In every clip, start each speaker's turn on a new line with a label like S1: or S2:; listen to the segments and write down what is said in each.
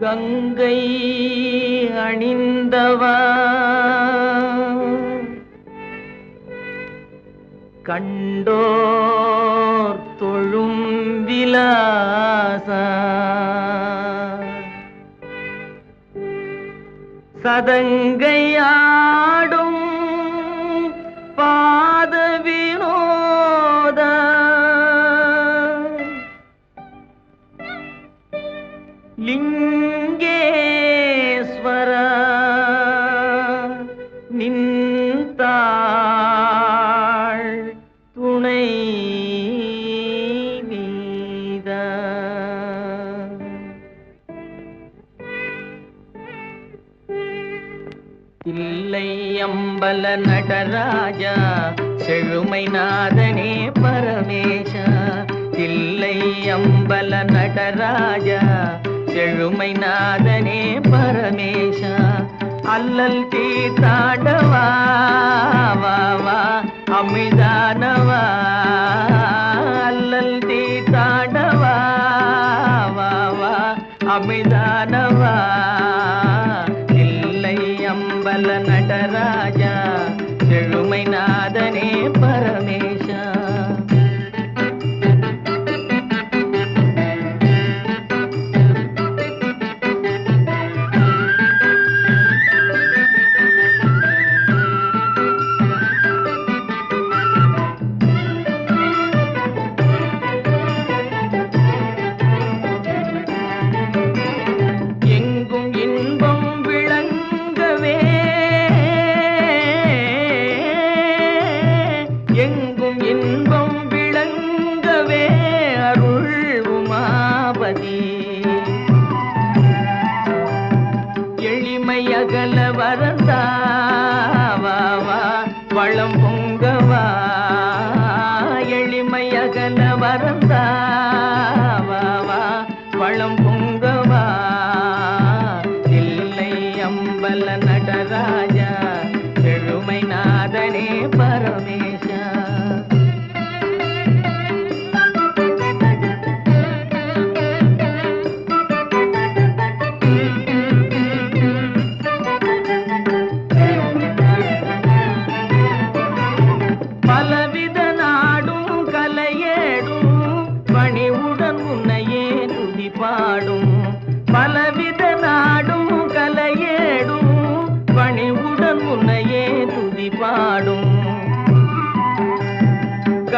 S1: கங்கை அணிந்தவா? கண்டோர் தொழும் விலாச. சதங்கையா இல்லை அம்பல நடராஜா செழுமை நாதனே பரமேஷா. இல்லை அம்பல நடராஜா செழுமை நாதனே பரமேஷா. அல்லல் தீர்த்தாடவா வா வா அமிதானவா எளிமை அகல வரந்தாவா வளம் பொங்கவா எளிமை அகல வரந்தாவா வளம் பொங்கவா. இல்லை அம்பல நடராஜா செழுமை நாதனே பரமே.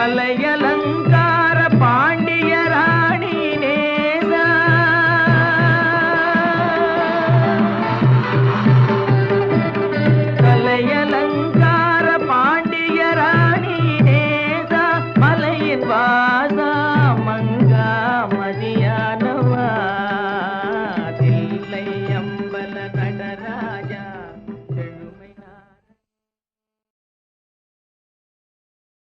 S1: அலையல